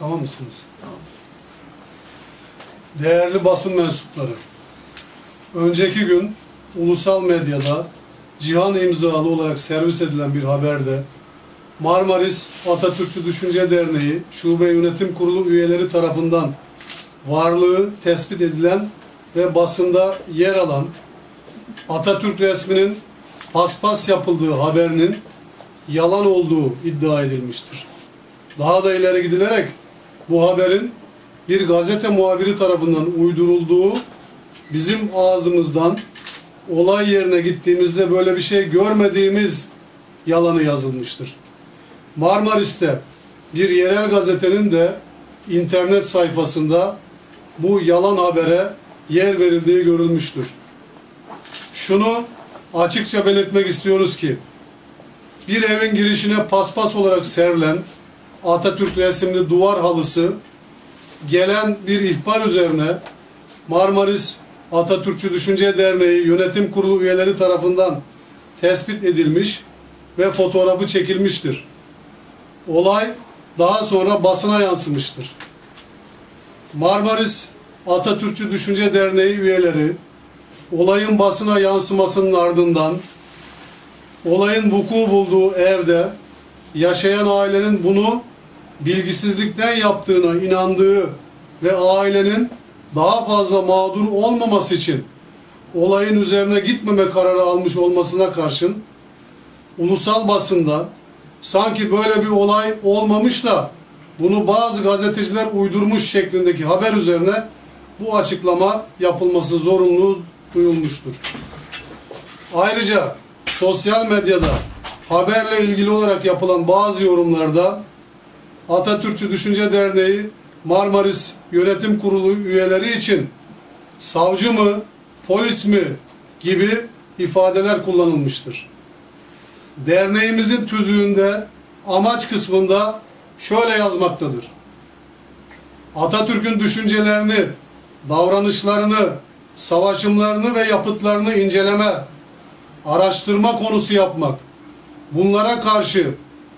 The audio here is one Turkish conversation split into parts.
Tamam mısınız? Değerli basın mensupları, önceki gün ulusal medyada cihan imzalı olarak servis edilen bir haberde Marmaris Atatürkçü Düşünce Derneği Şube Yönetim Kurulu üyeleri tarafından varlığı tespit edilen ve basında yer alan Atatürk resminin paspas yapıldığı haberinin yalan olduğu iddia edilmiştir. Daha da ileri gidilerek bu haberin bir gazete muhabiri tarafından uydurulduğu bizim ağzımızdan olay yerine gittiğimizde böyle bir şey görmediğimiz yalanı yazılmıştır. Marmaris'te bir yerel gazetenin de internet sayfasında bu yalan habere yer verildiği görülmüştür. Şunu açıkça belirtmek istiyoruz ki bir evin girişine paspas olarak serilen Atatürk resimli duvar halısı gelen bir ihbar üzerine Marmaris Atatürkçü Düşünce Derneği Yönetim Kurulu üyeleri tarafından tespit edilmiş ve fotoğrafı çekilmiştir. Olay daha sonra basına yansımıştır. Marmaris Atatürkçü Düşünce Derneği üyeleri olayın basına yansımasının ardından olayın vuku bulduğu evde yaşayan ailenin bunu bilgisizlikten yaptığına inandığı ve ailenin daha fazla mağdur olmaması için olayın üzerine gitmeme kararı almış olmasına karşın ulusal basında sanki böyle bir olay olmamış da bunu bazı gazeteciler uydurmuş şeklindeki haber üzerine bu açıklama yapılması zorunluluğu duyulmuştur. Ayrıca sosyal medyada haberle ilgili olarak yapılan bazı yorumlarda Atatürkçü Düşünce Derneği Marmaris Yönetim Kurulu üyeleri için savcı mı, polis mi gibi ifadeler kullanılmıştır. Derneğimizin tüzüğünde amaç kısmında şöyle yazmaktadır. Atatürk'ün düşüncelerini, davranışlarını, savaşımlarını ve yapıtlarını inceleme, araştırma konusu yapmak, bunlara karşı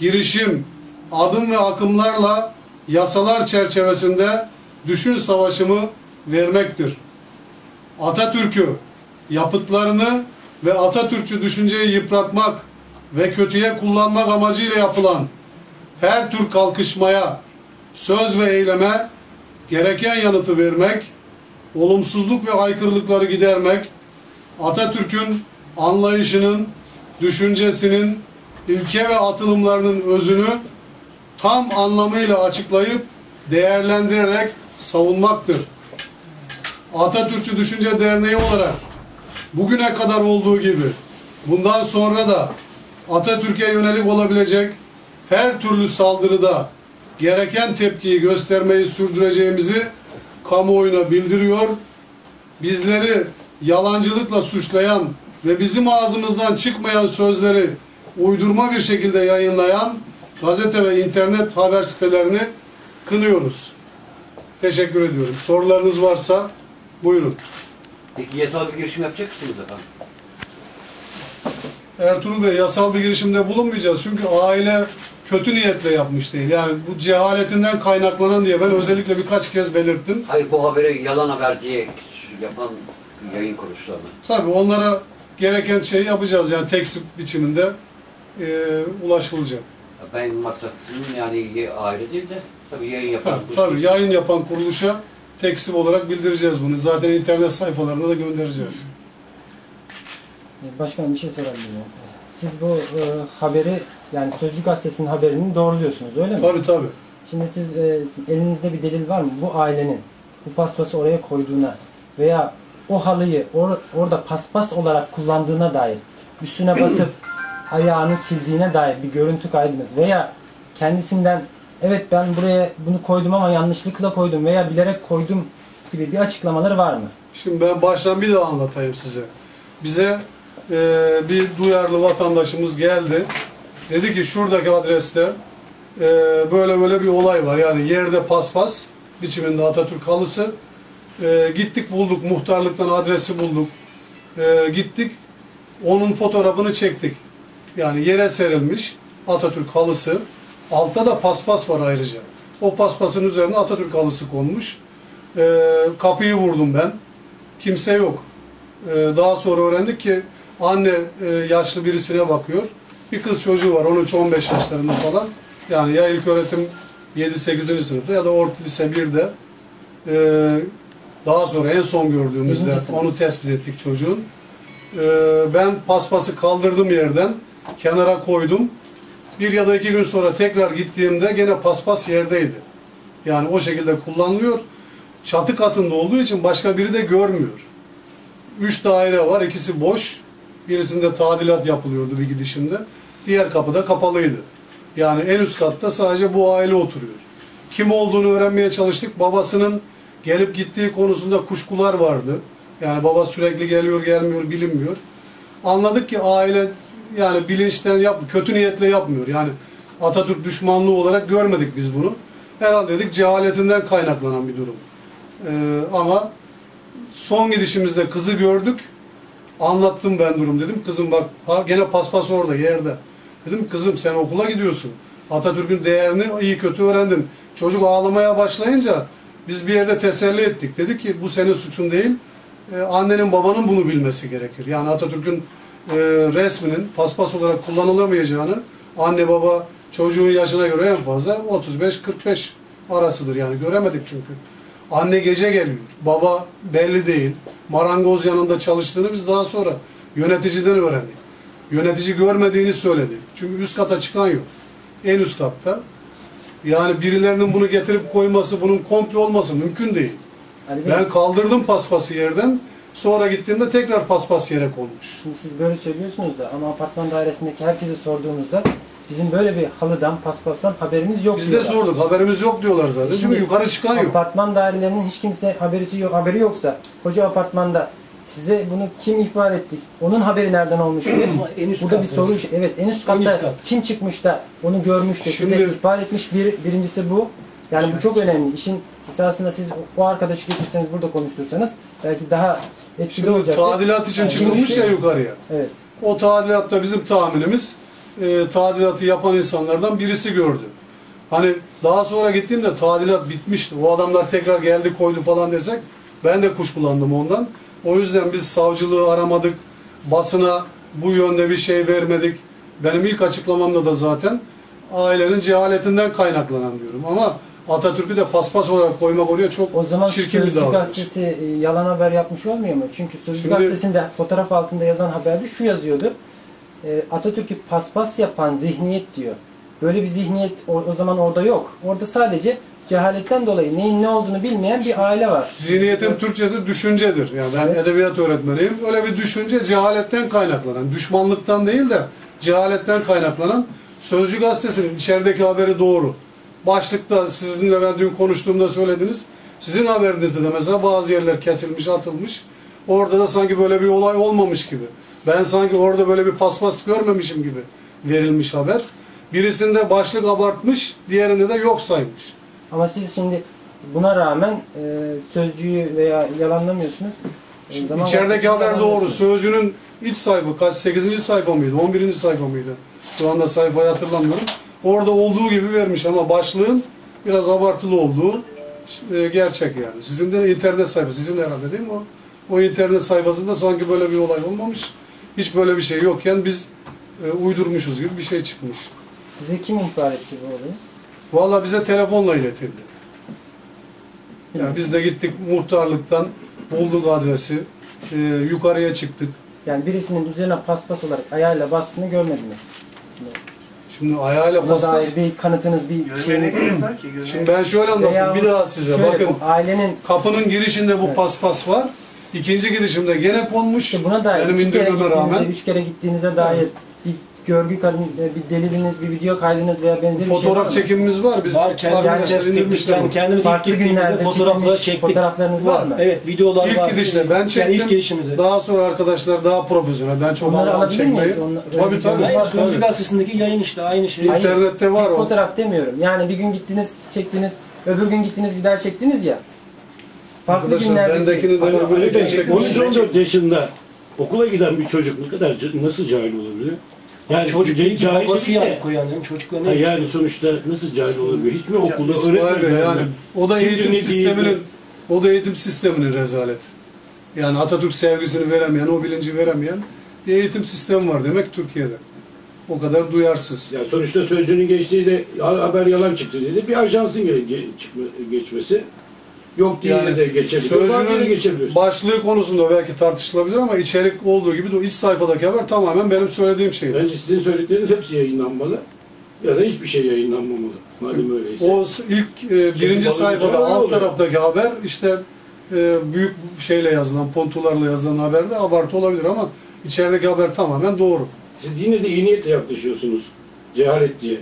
girişim, adım ve akımlarla yasalar çerçevesinde düşün savaşımı vermektir. Atatürk'ü, yapıtlarını ve Atatürkçü düşünceyi yıpratmak ve kötüye kullanmak amacıyla yapılan her tür kalkışmaya, söz ve eyleme gereken yanıtı vermek, olumsuzluk ve aykırılıkları gidermek, Atatürk'ün anlayışının, düşüncesinin, ilke ve atılımlarının özünü tam anlamıyla açıklayıp değerlendirerek savunmaktır. Atatürkçü Düşünce Derneği olarak bugüne kadar olduğu gibi bundan sonra da Atatürk'e yönelik olabilecek her türlü saldırıda gereken tepkiyi göstermeyi sürdüreceğimizi kamuoyuna bildiriyor. Bizleri yalancılıkla suçlayan ve bizim ağzımızdan çıkmayan sözleri uydurma bir şekilde yayınlayan gazete ve internet haber sitelerini kınıyoruz. Teşekkür ediyorum. Sorularınız varsa buyurun. Peki yasal bir girişim yapacak mısınız efendim? Ertuğrul Bey yasal bir girişimde bulunmayacağız. Çünkü aile kötü niyetle yapmış değil. Yani bu cehaletinden kaynaklanan diye ben özellikle birkaç kez belirttim. Hayır bu haberi yalan haber diye yapan yayın kuruluşlarına. Tabii onlara gereken şeyi yapacağız yani tekstip biçiminde e, ulaşılacak. Ben maksatım yani değil de tabii yayın yapan Ha, tabii yayın yapan kuruluşa tekstip olarak bildireceğiz bunu. Zaten internet sayfalarına da göndereceğiz. Başkanım bir şey sorabilir miyim? Siz bu e, haberi yani Sözcü Gazetesi'nin haberini doğruluyorsunuz öyle mi? Tabii tabii. Şimdi siz e, elinizde bir delil var mı? Bu ailenin bu paspası oraya koyduğuna veya o halıyı or- orada paspas olarak kullandığına dair üstüne basıp ayağını sildiğine dair bir görüntü kaydınız veya kendisinden evet ben buraya bunu koydum ama yanlışlıkla koydum veya bilerek koydum gibi bir açıklamaları var mı? Şimdi ben baştan bir daha anlatayım size. Bize e, bir duyarlı vatandaşımız geldi. Dedi ki şuradaki adreste e, böyle böyle bir olay var. Yani yerde paspas biçiminde Atatürk halısı. E, gittik bulduk. Muhtarlıktan adresi bulduk. E, gittik. Onun fotoğrafını çektik. Yani yere serilmiş Atatürk halısı. Altta da paspas var ayrıca. O paspasın üzerine Atatürk halısı konmuş. Ee, kapıyı vurdum ben. Kimse yok. Ee, daha sonra öğrendik ki anne e, yaşlı birisine bakıyor. Bir kız çocuğu var 13-15 yaşlarında falan. Yani ya ilk öğretim 7-8. sınıfta ya da orta lise 1'de. Ee, daha sonra en son gördüğümüzde onu tespit ettik çocuğun. Ee, ben paspası kaldırdım yerden. Kenara koydum. Bir ya da iki gün sonra tekrar gittiğimde gene paspas yerdeydi. Yani o şekilde kullanılıyor. Çatı katında olduğu için başka biri de görmüyor. Üç daire var, ikisi boş. Birisinde tadilat yapılıyordu bir gidişimde. Diğer kapı da kapalıydı. Yani en üst katta sadece bu aile oturuyor. Kim olduğunu öğrenmeye çalıştık. Babasının gelip gittiği konusunda kuşkular vardı. Yani baba sürekli geliyor gelmiyor bilinmiyor. Anladık ki aile yani bilinçten yap, kötü niyetle yapmıyor. Yani Atatürk düşmanlığı olarak görmedik biz bunu. Herhalde dedik cehaletinden kaynaklanan bir durum. Ee, ama son gidişimizde kızı gördük. Anlattım ben durum dedim. Kızım bak ha, gene paspas orada yerde. Dedim kızım sen okula gidiyorsun. Atatürk'ün değerini iyi kötü öğrendin. Çocuk ağlamaya başlayınca biz bir yerde teselli ettik. Dedik ki bu senin suçun değil. Ee, annenin babanın bunu bilmesi gerekir. Yani Atatürk'ün e, resminin paspas olarak kullanılamayacağını anne baba çocuğun yaşına göre en fazla 35-45 arasıdır. Yani göremedik çünkü. Anne gece geliyor. Baba belli değil. Marangoz yanında çalıştığını biz daha sonra yöneticiden öğrendik. Yönetici görmediğini söyledi. Çünkü üst kata çıkan yok. En üst katta. Yani birilerinin bunu getirip koyması, bunun komple olması mümkün değil. Ben kaldırdım paspası yerden. Sonra gittiğimde tekrar paspas yere konmuş. şimdi siz böyle söylüyorsunuz da ama apartman dairesindeki herkesi sorduğunuzda bizim böyle bir halıdan, paspastan haberimiz yok Biz de diyorlar. sorduk. Haberimiz yok diyorlar zaten. Çünkü Şimdi yukarı çıkan yok. Apartman dairelerinin hiç kimse haberisi yok, haberi yoksa koca apartmanda size bunu kim ihbar etti? Onun haberi nereden olmuş diye. En üst Burada bir kat soru orası. evet en üst En katta üst kat. kim çıkmış da onu görmüş de size Şimdi- ihbar etmiş bir birincisi bu. Yani bu çok önemli. İşin esasında siz o arkadaşı getirseniz burada konuştursanız belki daha Şimdi olacak. tadilat için Yani çıkılmış ya yukarıya. Evet. O tadilatta bizim tahminimiz e, tadilatı yapan insanlardan birisi gördü. Hani daha sonra gittiğimde tadilat bitmişti. O adamlar tekrar geldi koydu falan desek ben de kuşkulandım ondan. O yüzden biz savcılığı aramadık. Basına bu yönde bir şey vermedik. Benim ilk açıklamamda da zaten ailenin cehaletinden kaynaklanan diyorum. Ama Atatürk'ü de paspas olarak koymak oraya çok O zaman çirkin bir Sözcü davranış. gazetesi e, yalan haber yapmış olmuyor mu? Çünkü Sözcü Şimdi- gazetesinde fotoğraf altında yazan haberde şu yazıyordu. E, Atatürk'ü paspas yapan zihniyet diyor. Böyle bir zihniyet o, o zaman orada yok. Orada sadece cehaletten dolayı neyin ne olduğunu bilmeyen bir aile var. Zihniyetin Türkçesi düşüncedir. Yani ben edebiyat öğretmeniyim. Öyle bir düşünce cehaletten kaynaklanan, düşmanlıktan değil de cehaletten kaynaklanan Sözcü gazetesinin içerideki haberi doğru. Başlıkta sizinle ben dün konuştuğumda söylediniz. Sizin haberinizde de mesela bazı yerler kesilmiş, atılmış. Orada da sanki böyle bir olay olmamış gibi. Ben sanki orada böyle bir paspas görmemişim gibi verilmiş haber. Birisinde başlık abartmış, diğerinde de yok saymış. Ama siz şimdi buna rağmen e, sözcüyü veya yalanlamıyorsunuz. E, Zaman İçerideki haber doğru. Sözcünün ilk sayfa kaç? 8. sayfa mıydı? 11. sayfa mıydı? Şu anda sayfayı hatırlamıyorum. Orada olduğu gibi vermiş ama başlığın biraz abartılı olduğu e, gerçek yani. Sizin de internet sayfası. Sizin de herhalde değil mi o? O internet sayfasında sanki böyle bir olay olmamış. Hiç böyle bir şey yokken biz e, uydurmuşuz gibi bir şey çıkmış. Size kim ihbar etti bu olayı? Vallahi bize telefonla iletildi. Yani biz de gittik muhtarlıktan bulduk adresi. e, yukarıya çıktık. Yani birisinin üzerine paspas olarak ayağıyla bastığını görmediniz. Şimdi ayağıyla Buna dair bir kanıtınız, bir şeyiniz yapar ki? Şimdi ben şöyle anlatayım bir daha size. şöyle, Bakın bu ailenin kapının girişinde bu Evet. paspas var. İkinci gidişimde gene konmuş. işte buna dair Benim iki kere indirmeme gittiğinize, rağmen. üç kere gittiğinize dair görgü kadın, bir deliliniz, bir video kaydınız veya benzeri bir şey var Fotoğraf mı? çekimimiz var. Biz Var test ettik. indirmişler Yani kendimiz ilk Farklı gittiğimizde günlerde fotoğrafları çekilmiş çektik. fotoğraflarınız var Var. mı? Evet videolar İlk var. gidişte ben çektim. Yani ilk gelişimizde. Daha sonra arkadaşlar daha profesyonel. Ben çok Onları anlamam alabilir çekmeyi. miyiz? Onlar- Tabii tabii. Hayır, Sözcü tabii. gazetesindeki yayın işte aynı şey. Hayır. İnternette var Bir o. fotoğraf demiyorum. Yani bir gün gittiniz, çektiniz, öbür gün gittiniz bir daha çektiniz ya. Farklı Arkadaşlar günlerde bendekini de öbürünü Ali de Bey, çekmişler. 13-14 yaşında okula giden bir çocuk ne kadar nasıl cahil olabilir? Yani Çocuk değil cahil babası değil de- yani koyan değil mi? Çocukla ne Ha, ilgisi? yani sonuçta nasıl cahil olabilir? Hiç mi okulda İsmail Bey öğretmediler? yani o da eğitim sisteminin o da eğitim sisteminin rezalet. Yani Atatürk sevgisini veremeyen, o bilinci veremeyen bir eğitim sistemi var demek Türkiye'de. O kadar duyarsız. Ya sonuçta sözcünün geçtiği de haber yalan çıktı dedi. Bir ajansın geçmesi. Yok diye Yani de geçebilir. Geçebilir. başlığı konusunda belki tartışılabilir ama içerik olduğu gibi de o iç sayfadaki haber tamamen benim söylediğim şey. Bence sizin söyledikleriniz hepsi yayınlanmalı. Ya da hiçbir şey yayınlanmamalı. Madem öyleyse. O ilk e, birinci balığı sayfada alt oluyor. taraftaki haber işte e, büyük şeyle yazılan, pontularla yazılan haberde abartı olabilir ama içerideki haber tamamen doğru. Siz yine de iyi niyetle yaklaşıyorsunuz. Cehalet diye.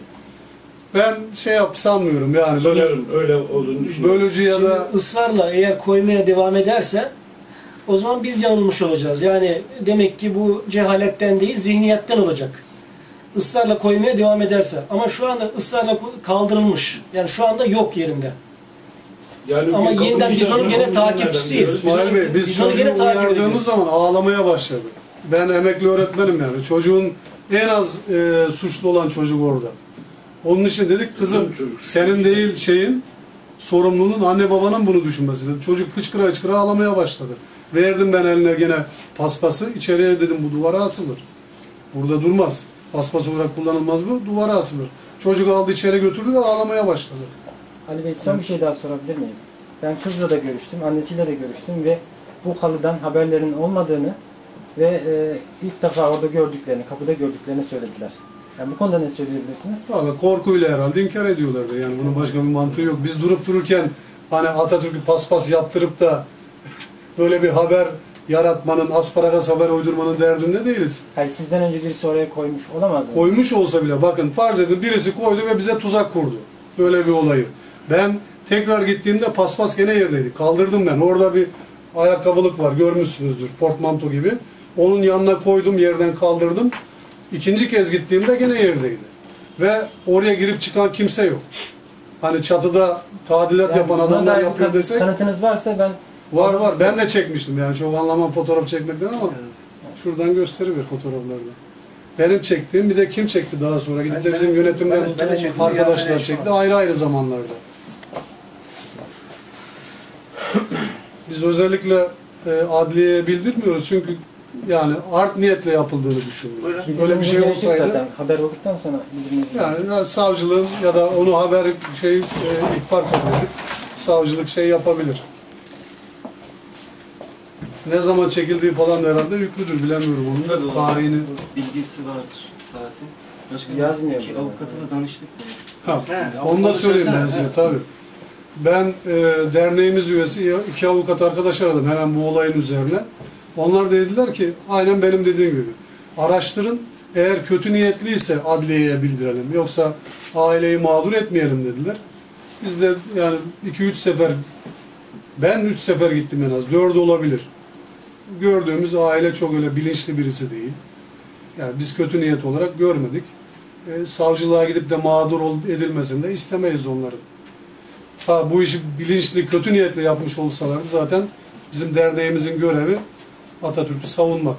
Ben şey yap sanmıyorum yani böyle Sanıyorum öyle olduğunu düşünüyorum. bölücü ya Şimdi da ısrarla eğer koymaya devam ederse o zaman biz yanılmış olacağız. Yani demek ki bu cehaletten değil zihniyetten olacak. Israrla koymaya devam ederse. Ama şu anda ısrarla kaldırılmış. Yani şu anda yok yerinde. Yani Ama bir kapı yeniden biz onun tarafına gene bunu takipçisiyiz. nereden İsmail Bey biz, biz onu çocuğu gene takip uyardığımız edeceğiz. zaman ağlamaya başladı. Ben emekli öğretmenim yani. Çocuğun en az e, suçlu olan çocuk orada. Onun için dedik kızım Çocuk. senin değil şeyin sorumluluğun anne babanın bunu düşünmesi. Dedi. Çocuk hıçkıra hıçkıra ağlamaya başladı. Verdim ben eline gene paspası. içeriye dedim bu duvara asılır. Burada durmaz. Paspas olarak kullanılmaz bu. Duvara asılır. Çocuk aldı içeri götürdü ve ağlamaya başladı. Ali Bey son bir şey daha sorabilir miyim? Ben kızla da görüştüm, annesiyle de görüştüm ve bu halıdan haberlerin olmadığını ve e, ilk defa orada gördüklerini, kapıda gördüklerini söylediler. Yani bu konuda ne söyleyebilirsiniz? Valla korkuyla herhalde inkar ediyorlardı. Yani bunun başka bir mantığı yok. Biz durup dururken hani Atatürk'ü paspas yaptırıp da böyle bir haber yaratmanın, asparagas haber uydurmanın derdinde değiliz. Hayır sizden önce birisi oraya koymuş olamaz mı? Koymuş olsa bile bakın farz edin birisi koydu ve bize tuzak kurdu. Böyle bir olayı. Ben tekrar gittiğimde paspas gene yerdeydi. Kaldırdım ben. Orada bir ayakkabılık var görmüşsünüzdür. Portmanto gibi. Onun yanına koydum yerden kaldırdım. İkinci kez gittiğimde gene yerdeydi. Ve oraya girip çıkan kimse yok. Hani çatıda tadilat Yani yapan adamlar yapıyor bir desek Kanıtınız varsa ben var var. Ben de çekmiştim yani çok anlamam fotoğraf çekmekten ama şuradan gösteriver fotoğraflarda. Benim çektiğim bir de kim çekti daha sonra gidip de bizim yönetimden ben de çektim. arkadaşlar Yani çekti ayrı ayrı zamanlarda. Biz özellikle e, adliyeye bildirmiyoruz çünkü yani art niyetle yapıldığını düşünüyoruz. Böyle bir bildirmenize şey olsaydı zaten. Haber olduktan sonra yani savcılığın ya da onu haber şey e, ihbar kabul edip savcılık şey yapabilir. Ne zaman çekildiği falan da herhalde yüklüdür bilemiyorum Tabii onun o. tarihini. bilgisi vardır saatin. Başka Yazmıyor iki burada. avukatı da danıştık. Ha, He, onu da avukatı söyleyeyim ben söylesene, size he. tabii. Ben e, derneğimiz üyesi iki avukat arkadaş aradım hemen bu olayın üzerine. Onlar dediler ki aynen benim dediğim gibi. Araştırın eğer kötü niyetliyse adliyeye bildirelim. Yoksa aileyi mağdur etmeyelim dediler. Biz de yani 2-3 sefer ben 3 sefer gittim en az. 4 olabilir. Gördüğümüz aile çok öyle bilinçli birisi değil. Yani biz kötü niyet olarak görmedik. E, savcılığa gidip de mağdur edilmesini de istemeyiz onların. Ha bu işi bilinçli, kötü niyetle yapmış olsalardı zaten bizim derneğimizin görevi Atatürk'ü savunmak.